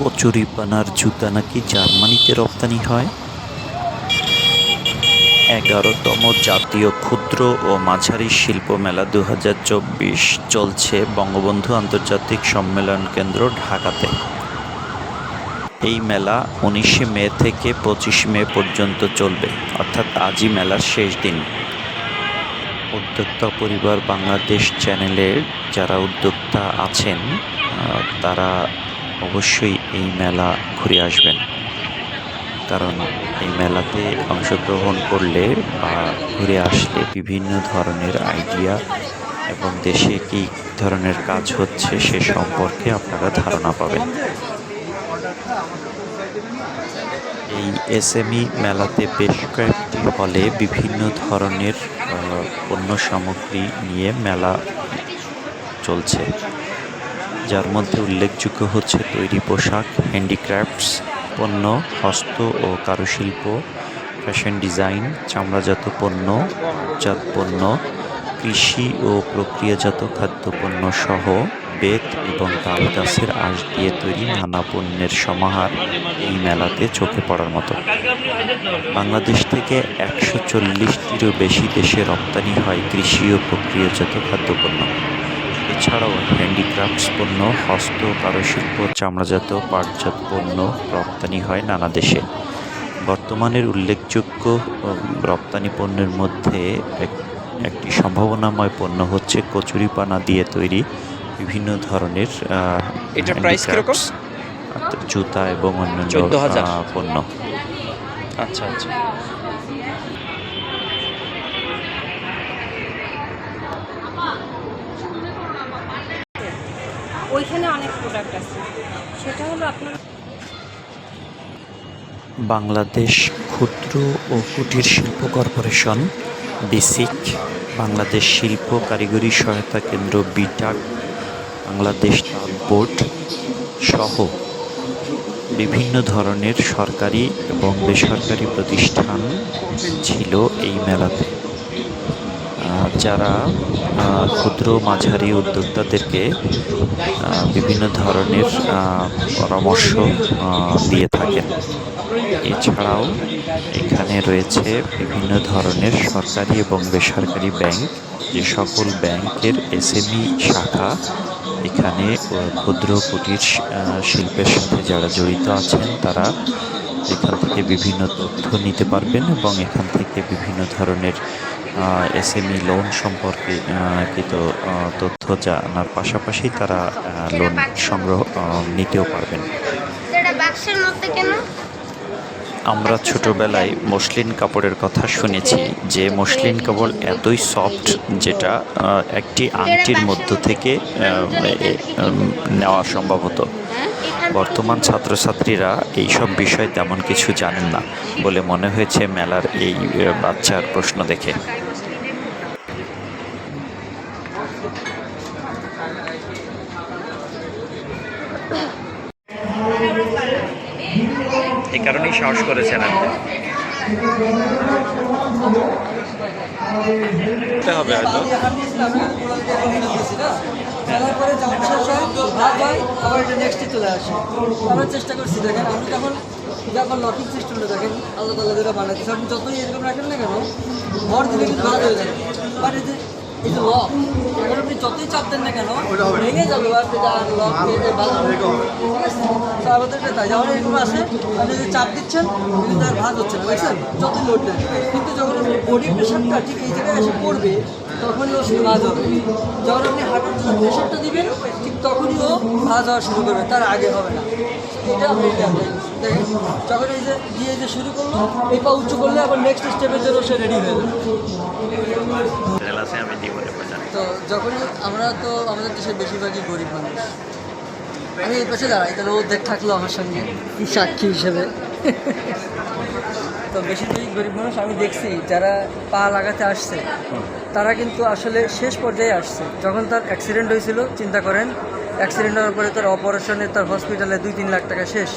কচুরিপানার জুতা নাকি জার্মানিতে রপ্তানি হয়? এগারোতম জাতীয় ক্ষুদ্র ও মাঝারি শিল্প মেলা দু হাজার চব্বিশ চলছে বঙ্গবন্ধু আন্তর্জাতিক সম্মেলন কেন্দ্র ঢাকাতে। এই মেলা উনিশে মে থেকে পঁচিশ মে পর্যন্ত চলবে, অর্থাৎ আজই মেলার শেষ দিন। উদ্যোক্তা পরিবার বাংলাদেশ চ্যানেলের যারা উদ্যোক্তা আছেন তারা অবশ্যই এই মেলা ঘুরে আসবেন। কারণ এই মেলাতে অংশগ্রহণ করলে বা ঘুরে আসলে বিভিন্ন ধরনের আইডিয়া এবং দেশে কী ধরনের কাজ হচ্ছে সে সম্পর্কে আপনারা ধারণা পাবেন। এই এসএমই মেলাতে বেশ কয়েকটি হলে বিভিন্ন ধরনের পণ্য সামগ্রী নিয়ে মেলা চলছে। যার মধ্যে উল্লেখযোগ্য হচ্ছে তৈরি পোশাক, হ্যান্ডিক্রাফটস, পণ্য, হস্ত ও কারুশিল্প, ফ্যাশন ডিজাইন, চামড়াজাত পণ্য, জাত পণ্য, কৃষি ও প্রক্রিয়াজাত খাদ্যপণ্য সহ বেত এবং তাল গাছের আঁশ দিয়ে তৈরি নানা পণ্যের সমাহার এই মেলাতে চোখে পড়ার মতো। বাংলাদেশ থেকে একশো চল্লিশটিরও বেশি দেশে রপ্তানি হয় কৃষি ও প্রক্রিয়াজাত খাদ্যপণ্য এছাড়াও হ্যান্ডিক্রাফটস পণ্য হস্ত কারুশিল্প চামড়াজাত পাটজাত পণ্য রপ্তানি হয় নানা দেশে। বর্তমানের উল্লেখযোগ্য রপ্তানি পণ্যের মধ্যে এক- একটি সম্ভাবনাময় পণ্য হচ্ছে কচুরিপানা দিয়ে তৈরি বিভিন্ন ধরনের আহ, প্রাইস কীরকম? জুতা এবং অন্যান্য 14,000 পণ্য। আচ্ছা আচ্ছা। ওইখানে অনেক প্রোডাক্ট আছে। সেটা হলো আপনার বাংলাদেশ ক্ষুদ্র ও কুটির শিল্প কর্পোরেশন, বেসিক, বাংলাদেশ শিল্প কারিগরি সহায়তা কেন্দ্র, বিটাক, বাংলাদেশ তাঁত বোর্ড সহ বিভিন্ন ধরনের সরকারি এবং বেসরকারি প্রতিষ্ঠান ছিল এই মেলাতে। যারা ক্ষুদ্র মাঝারি উদ্যোক্তাদেরকে বিভিন্ন ধরনের পরামর্শ দিয়ে থাকেন। এছাড়াও এখানে রয়েছে বিভিন্ন ধরনের সরকারি এবং বেসরকারি ব্যাংক। যে সকল ব্যাংকের এসএমই শাখা, এখানে ক্ষুদ্র কুটির শিল্পের সাথে যারা জড়িত আছেন, তারা এখান থেকে বিভিন্ন তথ্য নিতে পারবেন এবং এখান থেকে বিভিন্ন ধরনের এসএমই লোন সম্পর্কে আহ, কৃত তথ্য জানার পাশাপাশি তারা লোন সংগ্রহ নিতেও পারবেন। আমরা ছোটবেলায় মসলিন কাপড়ের কথা শুনেছি যে মসলিন কাপড় এতই সফট যেটা একটি আংটির মধ্য থেকে নেওয়া সম্ভব হতো। বর্তমান ছাত্রছাত্রীরা এইসব বিষয় তেমন কিছু জানেন না বলে মনে হয়েছে মেলার এই বাচ্চার প্রশ্ন দেখে। কারণেই সাহস করেছেন আপনি? হবে হয়তো। খেলার পরে যখন শেষ হয় ভাগ হয় আবার এটা নেক্সটে চলে আসে আমরা চেষ্টা করছি দেখেন যখন যখন লকিং সিস্টেমটা দেখেন যেটা আপনি যতই এরকম রাখেন না কেন ঘর দিলে কিন্তু ভাগ হয়ে যাবে বাট এই আপনি যতই চাপ না কেন, ভেঙে যাবে বা আপনি যা লক ঠিক আছে? তো আমাদের তাই আপনি যে চাপ দিচ্ছেন, কিন্তু তার ভাগ হচ্ছে বুঝছেন? যতই লোড কিন্তু যখন আপনি বডি প্রেশারটা ঠিক এই জায়গায় এসে পড়বে, তখনই ও শুরু ভাজ হবে। যখন আপনি হাঁটার প্রেশারটা দিবেন, ঠিক তখনই ও ভাজ হওয়া শুরু করবে। তার আগে হবে না। এটা আপনি দেখেন যখন এই যে দিয়ে যে শুরু করল এই পা উঁচু করলে আবার নেক্সট স্টেপের জন্য সে রেডি হয়ে যাবে। তো যখনই আমরা তো আমাদের দেশের বেশিরভাগই গরিব মানুষ। আমি এই পাশে দাঁড়াই তাহলে ও দেখ থাকল আমার সঙ্গে সাক্ষী হিসেবে। তো বেশিরভাগই গরিব মানুষ আমি দেখছি যারা পা লাগাতে আসছে তারা কিন্তু আসলে শেষ পর্যায়ে আসছে। যখন তার অ্যাক্সিডেন্ট হয়েছিল চিন্তা করেন অ্যাক্সিডেন্ট হওয়ার পরে তার অপারেশনে তার হসপিটালে দুই তিন লাখ টাকা শেষ।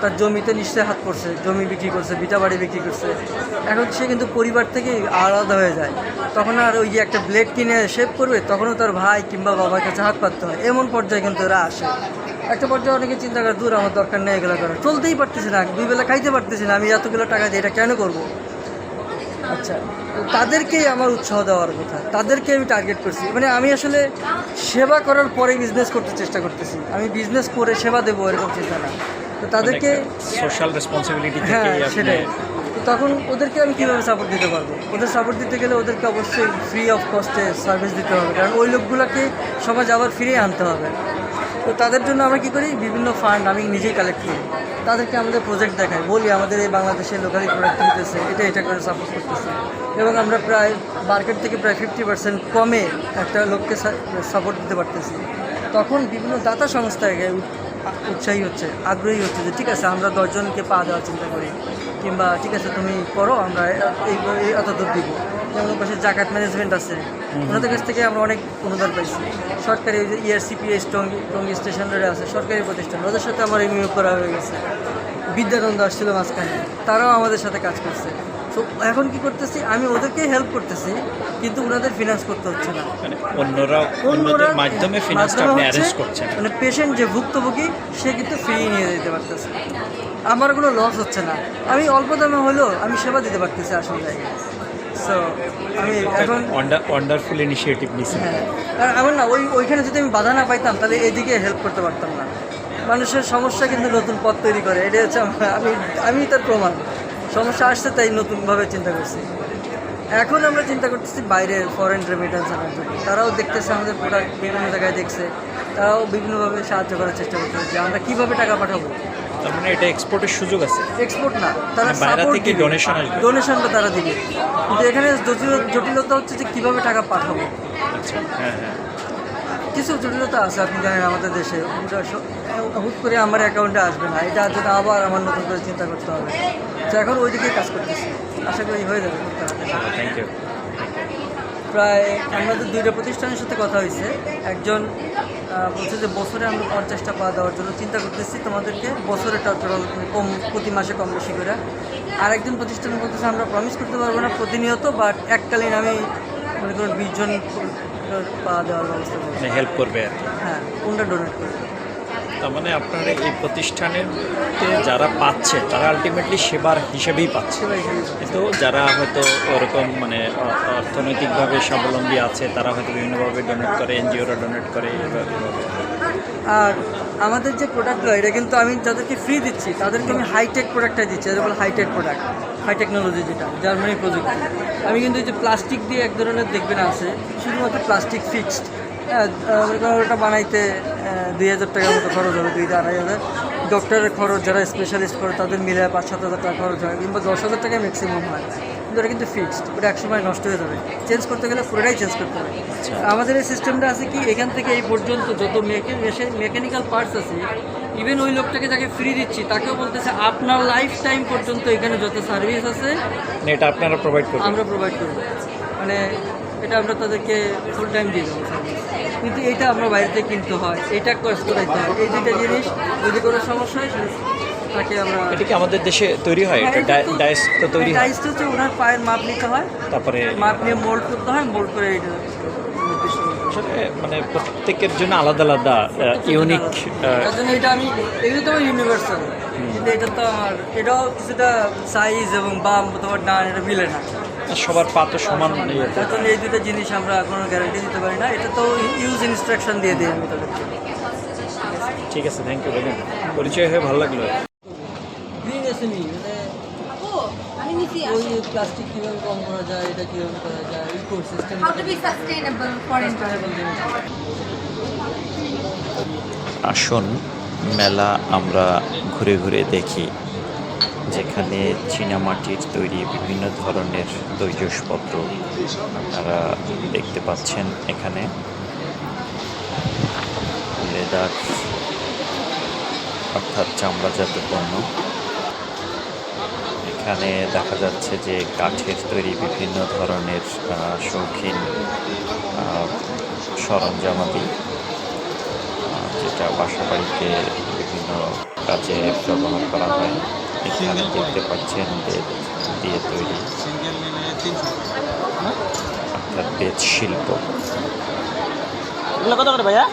তার জমিতে নিশ্চয়ই হাত পড়ছে জমি বিক্রি করছে, বিটা বাড়ি বিক্রি করছে। এখন সে কিন্তু পরিবার থেকে আলাদা হয়ে যায়। তখন আর ওই যে একটা ব্লেড কিনে শেভ করবে, তখনও তার ভাই কিংবা বাবার কাছে হাত পাততে হয়। এমন পর্যায়ে কিন্তু এরা আসে। একটা পর্যায়ে অনেকে চিন্তা করে, দূর, আমার দরকার নেই এগুলো করার। চলতেই পারতেছি না, দুই বেলা খাইতে পারতেছি না, আমি এতগুলো টাকা দিয়ে এটা কেন করব? আচ্ছা তাদেরকেই আমার উৎসাহ দেওয়ার কথা। তাদেরকে আমি টার্গেট করছি। মানে আমি আসলে সেবা করার পরে বিজনেস করতে চেষ্টা করতেছি। আমি বিজনেস করে সেবা দেবো, এরকম চিন্তা না। তো তাদেরকে সোশ্যাল রেসপন্সিবিলিটি হ্যাঁ সেটাই। তো তখন ওদেরকে আমি কীভাবে সাপোর্ট দিতে পারব? ওদের সাপোর্ট দিতে গেলে ওদেরকে অবশ্যই ফ্রি অফ কস্টে সার্ভিস দিতে হবে। কারণ ওই লোকগুলোকে সমাজ আবার ফিরিয়ে আনতে হবে। তো তাদের জন্য আমরা কী করি? বিভিন্ন ফান্ড আমি নিজেই কালেক্ট করি। তাদেরকে আমাদের প্রজেক্ট দেখাই। বলি আমাদের এই বাংলাদেশে লোকালি প্রোডাক্ট হইতেছে। এটা এটা করে সাপোর্ট করতেছে। এবং আমরা প্রায় মার্কেট থেকে প্রায় ফিফটি পার্সেন্ট কমে একটা লোককে সাপোর্ট দিতে পারতেছি। তখন বিভিন্ন দাতা সংস্থাকে উৎ- উৎসাহী হচ্ছে আগ্রহী হচ্ছে যে ঠিক আছে আমরা দশজনকে পা দেওয়ার চিন্তা করি। কিংবা ঠিক আছে তুমি করো আমরা এই এত দূর দিব। যেমন পাশে জাকাত ম্যানেজমেন্ট আছে ওনাদের কাছ থেকে আমরা অনেক অনুদান পাইছি। সরকারি ইআরসিপিএস টঙ্গি টঙ্গি স্টেশন আছে সরকারি প্রতিষ্ঠান ওদের সাথে আমার এই নিয়োগ করা হয়ে গেছে। বিদ্যানন্দ আসছিল মাঝখানে তারাও আমাদের সাথে কাজ করছে। তো এখন কি করতেছি? আমি ওদেরকেই হেল্প করতেছি কিন্তু ওনাদের ফিনান্স করতে হচ্ছে না। মানে অন্যরা অন্যদের মাধ্যমে ফিনান্সটা আপনি অ্যারেঞ্জ করছেন। মানে পেশেন্ট যে ভুক্তভোগী সে কিন্তু ফ্রি নিয়ে যেতে পারতেছে। আমার কোনো লস হচ্ছে না। আমি অল্প দামে হলেও আমি সেবা দিতে পারতেছি আসল জায়গায়। সো আমি এখন ওয়ান্ডারফুল ইনিশিয়েটিভ নিছেন। হ্যাঁ। আর আমার না ওই ওইখানে যদি আমি বাধা না পাইতাম তাহলে এদিকে হেল্প করতে পারতাম না। মানুষের সমস্যা কিন্তু নতুন পথ তৈরি করে। এটা হচ্ছে আমি আমি তার প্রমাণ। সমস্যা আসছে তাই নতুনভাবে চিন্তা করছি। এখন আমরা চিন্তা করতেছি বাইরে ফরেন রেমিটেন্স আনার জন্য। তারাও দেখতেছে আমাদের প্রোডাক্ট বিভিন্ন জায়গায় দেখছে। তারাও বিভিন্নভাবে সাহায্য করার চেষ্টা করতেছে যে আমরা কীভাবে টাকা পাঠাবো। তার মানে এটা এক্সপোর্টের সুযোগ আছে। এক্সপোর্ট না তারা মানে বাইরে থেকে আসবে। ডোনেশনটা তারা দিবে। কিন্তু এখানে জটিল- জটিলতা হচ্ছে যে কীভাবে টাকা পাঠাবো। আচ্ছা হ্যাঁ হ্যাঁ। কিছু জটিলতা আছে আপনি জানেন আমাদের দেশে। হুট করে আমার অ্যাকাউন্টে আসবে না। এটা জন্য আবার আমার নতুন করে চিন্তা করতে হবে। তো এখন ওই দিকেই কাজ করতেছি। আশা করি হয়ে যাবে। থ্যাংক ইউ প্রায় আমাদের দুইটা প্রতিষ্ঠানের সাথে কথা হয়েছে। একজন বলছে যে বছরে আমরা পঞ্চাশটা পা দেওয়ার জন্য চিন্তা করতেছি তোমাদেরকে। বছরে টোটাল কম প্রতি মাসে কম বেশি করে। আর একজন প্রতিষ্ঠান বলতেছে আমরা প্রমিস করতে পারব না প্রতিনিয়ত বাট এককালীন আমি মনে করুন বিশ জন পা দেওয়ার ব্যবস্থা করব মানে হেল্প করবে আর কি। হ্যাঁ কোনটা ডোনেট করব? তার মানে আপনার এই প্রতিষ্ঠানের যারা পাচ্ছে তারা আলটিমেটলি সেবার হিসেবেই পাচ্ছে। কিন্তু যারা হয়তো ওরকম মানে অর্থনৈতিকভাবে স্বাবলম্বী আছে তারা হয়তো বিভিন্নভাবে ডোনেট করে এনজিওরা ডোনেট করে। আর আমাদের যে প্রোডাক্টগুলো এটা কিন্তু আমি যাদেরকে ফ্রি দিচ্ছি। তাদেরকে আমি হাইটেক প্রোডাক্টটা দিচ্ছি। যেটা hi tech product high technology যেটা জার্মানি প্রযুক্তি আমি কিন্তু এই যে প্লাস্টিক দিয়ে এক ধরনের দেখবেন আছে শুধুমাত্র প্লাস্টিক ফিক্সড হ্যাঁ ওটা বানাইতে দুই হাজার টাকার মতো খরচ হবে দুই আড়াই হাজার। ডক্টরের খরচ যারা স্পেশালিস্ট করে তাদের মিলে পাঁচ সাত হাজার টাকা খরচ হয় কিংবা দশ হাজার টাকা ম্যাক্সিমাম হয়। কিন্তু ওটা কিন্তু ফিক্সড ওটা একসময় নষ্ট হয়ে যাবে। চেঞ্জ করতে গেলে পুরোটাই চেঞ্জ করতে হবে। আমাদের এই সিস্টেমটা আছে কি এখান থেকে এই পর্যন্ত যত মেকানিক্যাল পার্টস আছে ইভেন ওই লোকটাকে যাকে ফ্রি দিচ্ছি তাকেও বলতেছে আপনার লাইফ টাইম পর্যন্ত এখানে যত সার্ভিস আছে মানে এটা আপনারা প্রোভাইড করবেন। আমরা প্রোভাইড করব। মানে এটা আমরা তাদেরকে ফুল টাইম দিয়ে দেবো কিন্তু এটা আমরা বাইরে থেকে কিনতে হয় এটা কষ্ট করাইতে হয়। এই দুইটা জিনিস যদি কোনো সমস্যা হয় তাকে আমরা এটা কি আমাদের দেশে তৈরি হয়? হ্যাঁ, এটা ডাইস তো তৈরি হয়? ডাইসটা হচ্ছে ওনার পায়ের মাপ নিতে হয়। তারপরে মাপ নিয়ে মোল্ড করতে হয় মোল্ড করে এটা। আসলে মানে প্রত্যেকের জন্য আলাদা আলাদা ইউনিক এটা আমি এগুলো তো ইউনিভার্সাল এটা তো আমার এটাও কিছুটা সাইজ এবং বাম তোমার ডান এটা মিলে না। সবার পা তো সমান তার এই দুটো জিনিস আমরা কোনো গ্যারান্টি দিতে পারি না। এটা তো ইউজ ইনস্ট্রাকশন দিয়ে দিই আমি তাদেরকে। ঠিক আছে থ্যাংক ইউ পরিচয় হয়ে ভালো লাগল। গ্রিন এসএমই আমি ওই প্লাস্টিক কীভাবে কম করা যায় এটা কীভাবে করা যায় eco system how to be sustainable for আসুন মেলা আমরা ঘুরে ঘুরে দেখি। যেখানে চীনামাটির তৈরি বিভিন্ন ধরনের তৈজসপত্র আপনারা দেখতে পাচ্ছেন এখানে। লেদার অর্থাৎ চামড়াজাত পণ্য। এখানে দেখা যাচ্ছে যে কাঠের তৈরি বিভিন্ন ধরনের শৌখিন সরঞ্জামাদি যেটা বাসা বাড়িতে বিভিন্ন কাজে ব্যবহার করা হয়। এখানে দেখতে পাচ্ছেন বেত দিয়ে তৈরি অর্থাৎ বেদ শিল্প। এগুলো কত করে ভাইয়া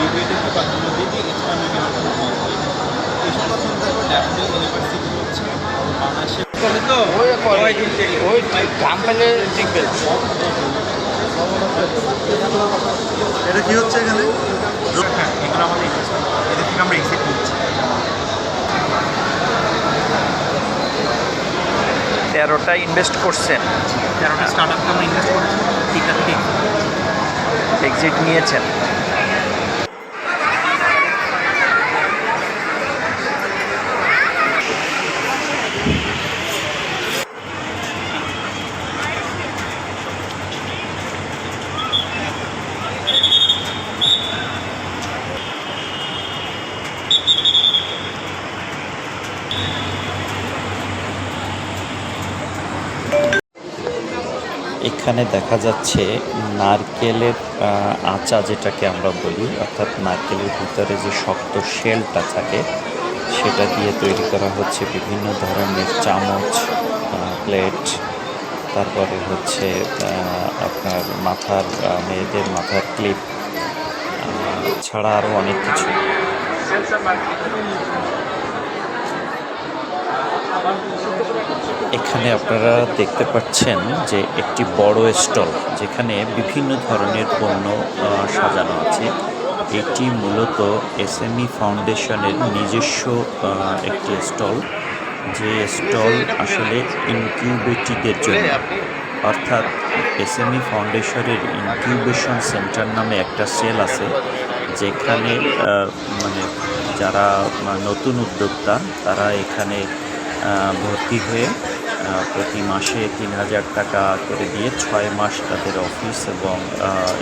বিবিএডকে প্রাধান্য দিতে এছাড়া বিভিন্ন ধরনের এই সকল সন্তানকে ন্যাশনাল ইউনিভার্সিটি হচ্ছে বাংলাদেশের এটা কি হচ্ছে এখানে? হ্যাঁ এগুলো আমাদের। এদের থেকে আমরা এক্সিট তেরোটা ইনভেস্ট করছেন তেরোটা স্টার্ট আপকে আমরা ইনভেস্ট করছি তিনটা থেকে exit এক্সিট নিয়েছেন। এখানে দেখা যাচ্ছে নারকেলের আচা যেটাকে আমরা বলি, অর্থাৎ নারকেলের ভিতরে যে শক্ত শেলটা থাকে, সেটা দিয়ে তৈরি করা হচ্ছে বিভিন্ন ধরনের চামচ প্লেট, তারপরে হচ্ছে আপনার মাথার মেয়েদের মাথার ক্লিপ ছাড়া আরও অনেক কিছু। এখানে আপনারা দেখতে পাচ্ছেন যে একটি বড় স্টল, যেখানে বিভিন্ন ধরনের পণ্য সাজানো আছে। এটি মূলত এস এম এসএমই ফাউন্ডেশনের নিজস্ব একটি স্টল, যে স্টল আসলে ইনকিউবেটিদের জন্য। অর্থাৎ এসএমই ফাউন্ডেশনের ইনকিউবেশন সেন্টার নামে একটা সেল আছে, যেখানে মানে যারা নতুন উদ্যোক্তা, তারা এখানে ভর্তি হয়ে প্রতি মাসে তিন হাজার টাকা করে দিয়ে ছয় মাস তাদের অফিস এবং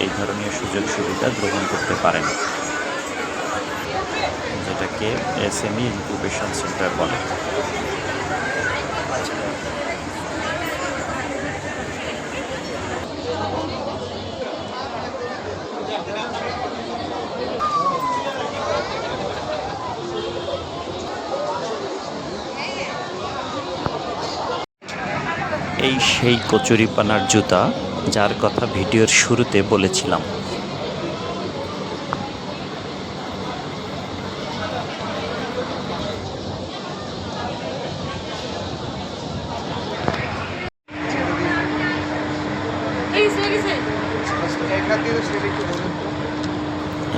এই ধরনের সুযোগ সুবিধা গ্রহণ করতে পারেন। যেটাকে এস এসএমই ইনকিউবেশন সেন্টার বলে এই সেই কচুরিপানার জুতা যার কথা ভিডিওর শুরুতে বলেছিলাম।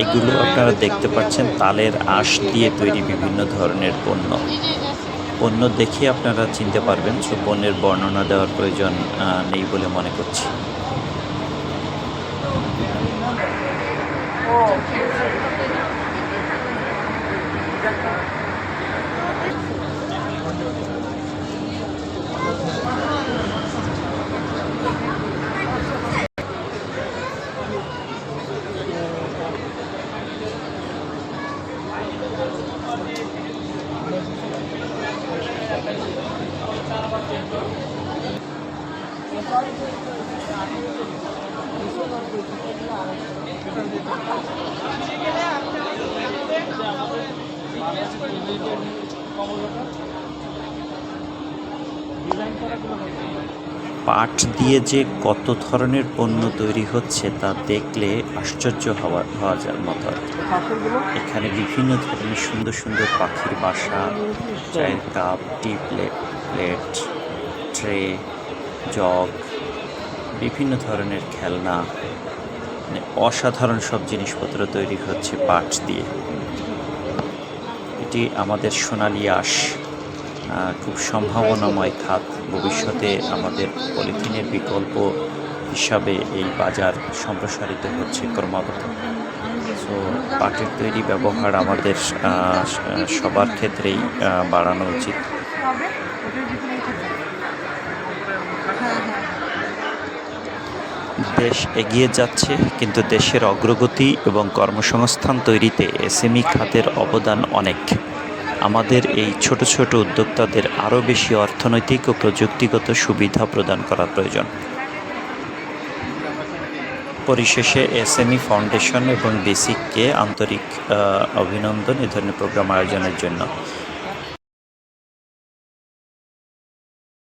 এগুলো আপনারা দেখতে পাচ্ছেন তালের আঁশ দিয়ে তৈরি বিভিন্ন ধরনের পণ্য। পণ্য দেখে আপনারা চিনতে পারবেন সো পণ্যের বর্ণনা দেওয়ার প্রয়োজন নেই বলে মনে করছি। পাট দিয়ে যে কত ধরনের পণ্য তৈরি হচ্ছে তা দেখলে আশ্চর্য হওয়া হওয়া যার মতো। এখানে বিভিন্ন ধরনের সুন্দর সুন্দর পাখির বাসা চায়ের কাপ টি প্লেট প্লেট ট্রে জগ বিভিন্ন ধরনের খেলনা মানে অসাধারণ সব জিনিসপত্র তৈরি হচ্ছে পাট দিয়ে। এটি আমাদের সোনালি আস খুব সম্ভাবনাময় খাত। ভবিষ্যতে আমাদের পলিথিনের বিকল্প হিসাবে এই বাজার সম্প্রসারিত হচ্ছে ক্রমাগত। সো পাটের তৈরি ব্যবহার আমাদের সবার ক্ষেত্রেই বাড়ানো উচিত। দেশ এগিয়ে যাচ্ছে, কিন্তু দেশের অগ্রগতি এবং কর্মসংস্থান তৈরিতে এসএমই খাতের অবদান অনেক। আমাদের এই ছোট ছোট উদ্যোক্তাদের আরও বেশি অর্থনৈতিক ও প্রযুক্তিগত সুবিধা প্রদান করা প্রয়োজন। পরিশেষে এসএমই ফাউন্ডেশন এবং বেসিককে আন্তরিক অভিনন্দন এ ধরনের প্রোগ্রাম আয়োজনের জন্য।